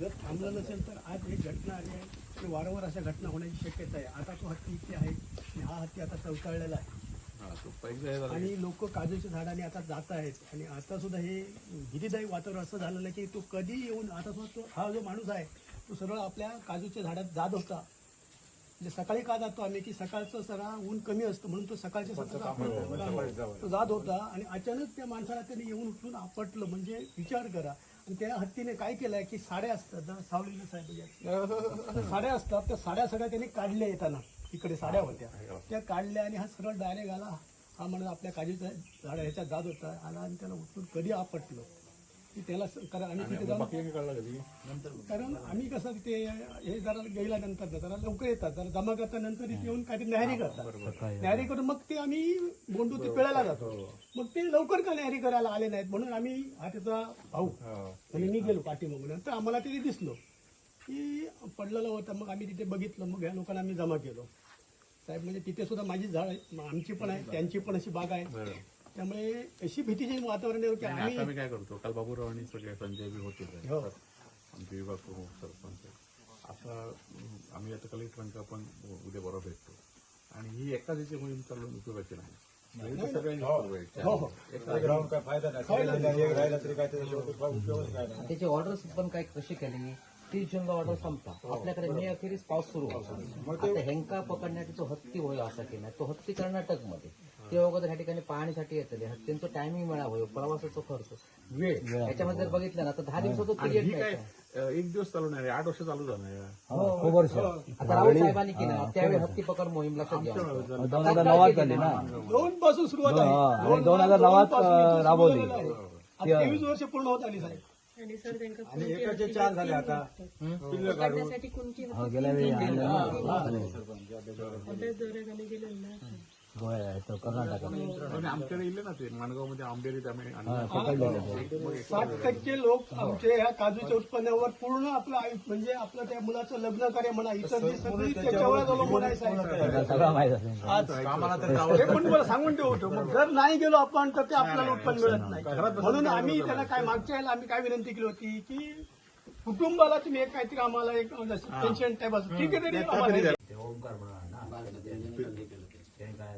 जर थांबलं नसेल तर आज एक घटना आली आहे. आणि वारंवार अशा घटना होण्याची शक्यता आहे. आता तो हत्ती इथे आहे. आणि हा हत्ती आता चवताळलेला आहे. हा, हे. आणि लोक काजूच्या झाडाने आता जात आहेत. आणि आता सुद्धा हे भीतीदायी वातावरण असं झालेलं आहे की तो कधी येऊन आता सुद्धा तो हा जो माणूस आहे तो सरळ आपल्या काजूच्या झाडात जात होता. म्हणजे सकाळी का जातो आम्ही? की सकाळचं सगळा ऊन कमी असतं म्हणून तो सकाळच्या सकाळचं आपलं तो जात होता. आणि अचानक त्या माणसाला त्याने येऊन उठून आपटलं. म्हणजे विचार करा. त्या हत्तीने काय केलंय की साड्या असतात जरा सावलीला साहेब साड्या असतात त्या साड्या सगळ्या त्याने काढल्या येताना इकडे साड्या होत्या. त्या काढल्या आणि हा सरळ डायरेक्ट आला. हा म्हणत आपल्या काजीचा झाड ह्याच्यात जात होता. आला आणि त्याला उठून कधी आपटलं? की त्याला स- करा आणि तिथे जाऊन बाकी काही कळलं कधी कारण आम्ही कसं तिथे हे जरा गेल्यानंतर जरा लवकर येतात जरा जमा करता नंतर इथे येऊन काहीतरी न्याहारी करतात. न्याहारी करून मग ते आम्ही बोंडू ते पिळायला जातो. मग ते लवकर का न्याहारी करायला आले नाहीत? म्हणून आम्ही हा त्याचा भाऊ आणि मी गेलो पाठीमागून. नंतर आम्हाला तिथे दिसलो की पडलेलं होतं. मग आम्ही तिथे बघितलं. मग ह्या लोकांना आम्ही जमा केलो. साहेब म्हणजे तिथे सुद्धा माझी झाड आहे. आमची पण आहे. त्यांची पण अशी बाग आहे. त्यामुळे अशी भीतीची वातावरण आहे की आणि आम्ही आता मी काय करतो काल बाबूराव आणि सगळे संजय बी होते. हो. आमचे विभाग प्रमुख सरपंच आता अं, आम्ही आता कलेक्टरांचा आपण उद्या बरोबर भेटतो. आणि ही एकाच याची मोहीम चालवून उपयोगाची नाही. हे तर सगळ्यांनी करायची. हो. हो एक राहून काय फायदा नाही. सगळ्यांना एक राहिला तरी काय त्याचा शेवटी फार उपयोगच काय नाही त्याची ऑर्डर पण काय कशी केली तीस जूनला ऑर्डर संपता आपल्याकडे मे अखेरीस पाऊस सुरू होता. आता हेंका पकडण्यासाठी तो हत्ती होय असा केला. तो हत्ती कर्नाटकमध्ये ते अगोदर ह्या ठिकाणी पाहण्यासाठी येतले हत्तींचं टायमिंग मिळा होय प्रवासाचा खर्च वेळ याच्यामध्ये जर बघितलं ना तर दहा दिवसाचं पिरियड ही एक दिवस चालू नाही आठ वर्ष चालू जाणार आहे. आता राहुल साहेबांनी केलं त्यावेळी हत्ती पकड मोहीम लक्षात घ्या दोन हजार नवात झाली ना दोन पासून सुरुवात हा, दोन हजार नवात, अं, राबवली. तेवीस वर्ष पूर्ण होत आली साहेब आणि सर त्यांना आणि एकाचे चार झाले आता पिल्लं काढून करण्यासाठी कोणती हा, गेल्या वेळी आणलं ना. अभ्यास दौऱ्यात आम्ही गेलो ना गोव्या इथं कर्नाटकात आणि आमच्याकडे इले ना ते माणगावमध्ये आंबेरीत आम्ही हा, आणलं. पकडलेलं ते. साठ टक्के लोक आमच्या ह्या काजूच्या उत्पन्नावर पूर्ण आपलं आयुष्य म्हणजे आपलं त्या मुलाचं लग्न कार्य म्हणा इतर जी सगळी त्याच्यावर अवलंबून आहे हे पण मला सांगून ठेवतो मग जर नाही गेलो आपण तर ते आपल्याला उत्पन्न मिळत नाही म्हणून आम्ही त्याला काय मागच्या याला आम्ही काय विनंती केली होती की कुटुंबाला तुम्ही एक काहीतरी आम्हाला एक पेन्शन टाईप असं. ठीक आहे तरी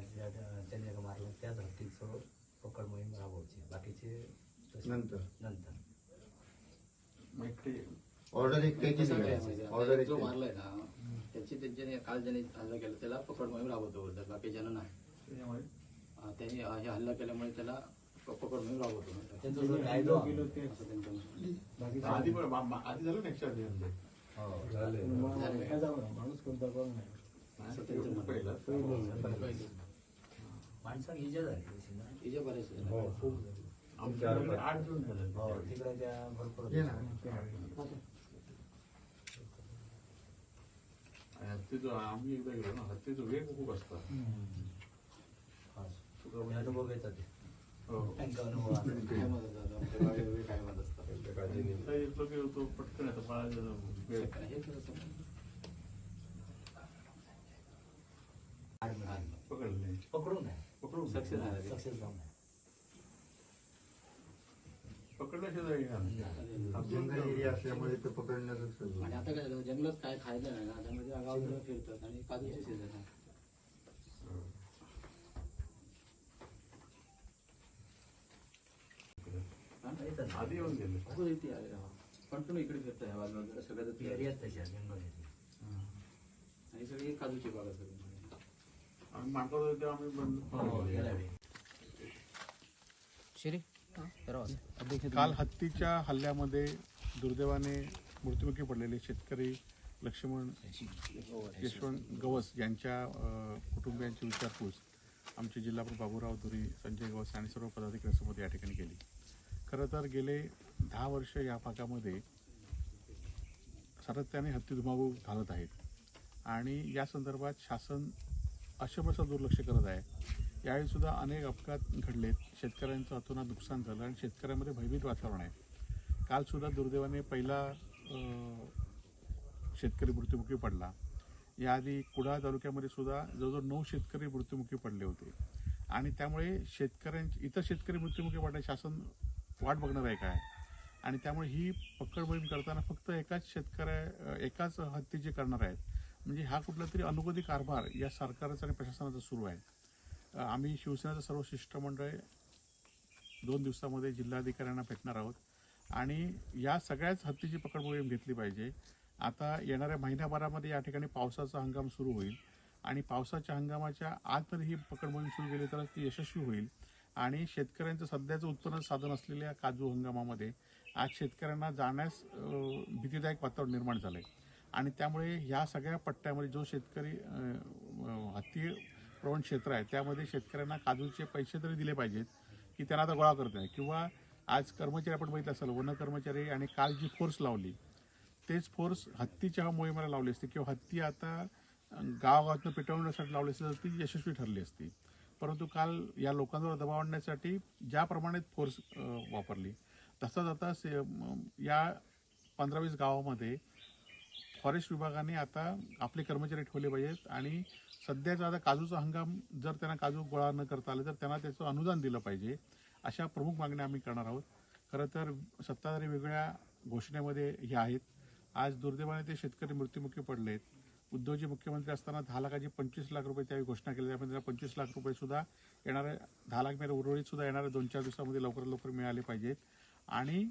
आम्हाला ते ओमकार म्हणा ना त्याने काय त्यांनी एका मारलं त्याच हत्तीचं पकड मोहीम राबवायची बाकीचे नंतर. नंतर ऑर्डर एक त्याची ऑर्डर एक जो मारलाय ना त्याची त्यांच्याने काल ज्याने हल्ला केला त्याला पकड मोहीम राबवतो बोलतात बाकी जण नाही त्यांनी हे हल्ला केल्यामुळे त्याला पकड मोहीम राबवतो म्हणतात. त्यांचं कायदा त्यांचं. आधी पण आधी झालं ना एकशे आधी म्हणजे. असं त्यांचं. पहिलं. माणसाला इजा झाली तशी ना. हे. जे बरेच. आमच्याकडे आठ जून झालं. हो. तिकडे त्या भरपूर आणि हत्तीचं आम्ही एकदा गेलो ना हत्तीचं वेग खूप असतं. मी अनुभव ते. हो. त्यांचा अनुभव. काय असतात, आमच्या गावी वेगळे काय म्हणत असतात. तर येतो की तो पटकन येतो पळायचं वेळ हे तर असं. पकडले पकडून नाही पकडून Success झालं. सक्सेस जाऊन नाही पकडल्याशिवाय येणार नाही. जंगल एरिया असल्यामुळे ते पकडण्याचं आणि आता काय झालं जंगलात काय खायचं नाही ना त्यामध्ये गावाकडे फिरतात आणि काजूचे सीझन आहे हा? आधी येऊन गेले हो, इथे आले कंटिन्यू इकडे फिरतो ह्या बाजूला सगळ्यात ती एरियात तशी आहे, जंगल आहे ती. आणि सगळी काजूची बाग आहे सगळी आम्ही मागवत होतो तेव्हा आम्ही बंद हो तर काल. हत्तीच्या हल्ल्यामध्ये दुर्दैवाने मृत्युमुखी पडलेले शेतकरी लक्ष्मण यशवंत गवस यांच्या कुटुंबियांची विचारपूस आमचे जिल्हाप्रमुख बाबूराव धुरी संजय गवस आणि सर्व पदाधिकाऱ्यांसोबत या ठिकाणी केली. खरं तर गेले दहा वर्ष या भागामध्ये सातत्याने हत्ती धुमाकूळ घालत आहेत. आणि या संदर्भात शासन अशमसं दुर्लक्ष करत आहे. यावेळी सुद्धा अनेक अपघात घडलेत. शेतकऱ्यांचं अतोनात नुकसान झालं आणि शेतकऱ्यांमध्ये भयभीत वातावरण आहे. कालसुद्धा दुर्दैवाने पहिला शेतकरी मृत्युमुखी पडला. याआधी कुडाळ तालुक्यामध्ये सुद्धा जवळजवळ नऊ शेतकरी मृत्युमुखी पडले होते. आणि त्यामुळे शेतकऱ्यांची इतर शेतकरी मृत्युमुखी पडण्यास शासन वाट बघणार आहे काय? आणि त्यामुळे ही पकड मोहीम करताना फक्त एकाच शेतकऱ्या एकाच हत्तीचे करणार आहेत. म्हणजे हा कुठला तरी अनुगती कारभार या सरकारचा आणि प्रशासनाचा सुरू आहे. आम्ही शिवसेनेचं सर्व शिष्टमंडळ दोन दिवसामध्ये जिल्हाधिकाऱ्यांना भेटणार आहोत. आणि या सगळ्याच हत्तीची पकड मोहीम घेतली पाहिजे. आता येणाऱ्या महिन्याभरामध्ये या ठिकाणी पावसाचा हंगाम सुरू होईल. आणि पावसाच्या हंगामाच्या आत तरी ही पकड मोहीम सुरू केली तर ती यशस्वी होईल. आणि शेतकऱ्यांचं सध्याचं उत्पन्न साधन असलेल्या काजू हंगामामध्ये आज शेतकऱ्यांना जाण्यास भीतीदायक वातावरण निर्माण झालं आहे आणि त्यामुळे ह्या सगळ्या पट्ट्यामध्ये जो शेतकरी हत्ती प्रवण क्षेत्र आहे त्यामध्ये शेतकऱ्यांना काजूचे पैसे तरी दिले पाहिजेत की त्यांना आता गोळा करत नाही किंवा आज कर्मचारी आपण बघितलं असेल वन कर्मचारी आणि काल जी फोर्स लावली तेच फोर्स हत्तीच्या मोहिमेला लावली असती किंवा हत्ती आता अं, गावागावातनं पेटवण्यासाठी लावली असती तर ती यशस्वी ठरली असती. परंतु काल या लोकांवर दबाव आणण्यासाठी ज्याप्रमाणे फोर्स वापरली तसंच आता से या पंधरा वीस गावामध्ये फॉरेस्ट विभागाने आता आपले कर्मचारी ठेवले पाहिजेत आणि सध्याचा आता काजूचा हंगाम जर त्यांना काजू गोळा न करता आले तर त्यांना त्याचं अनुदान दिलं पाहिजे अशा प्रमुख मागण्या आम्ही करणार आहोत. खरं तर सत्ताधारी वेगळ्या घोषणेमध्ये हे आहेत. आज दुर्दैवाने ते शेतकरी मृत्युमुखी पडलेत. उद्धवजी मुख्यमंत्री असताना दहा लाखाची पंचवीस लाख रुपये त्यावेळी घोषणा केली त्यामध्ये त्यांना पंचवीस लाख रुपये सुद्धा येणाऱ्या दहा लाख मेरा उर्वरित सुद्धा येणाऱ्या दोन चार दिवसामध्ये लवकरात लवकर मिळाले पाहिजेत. आणि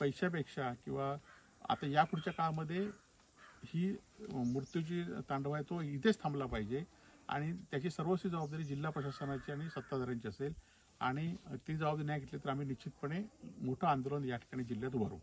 पैशापेक्षा किंवा आता या पुढच्या काळामध्ये ही मृत्यूची तांडव आहे तो इथेच थांबला पाहिजे. आणि त्याची सर्वस्वी जबाबदारी जिल्हा प्रशासनाची आणि सत्ताधाऱ्यांची असेल. आणि ती जबाबदारी नाही घेतली तर आम्ही निश्चितपणे मोठं आंदोलन या ठिकाणी जिल्ह्यात उभारू.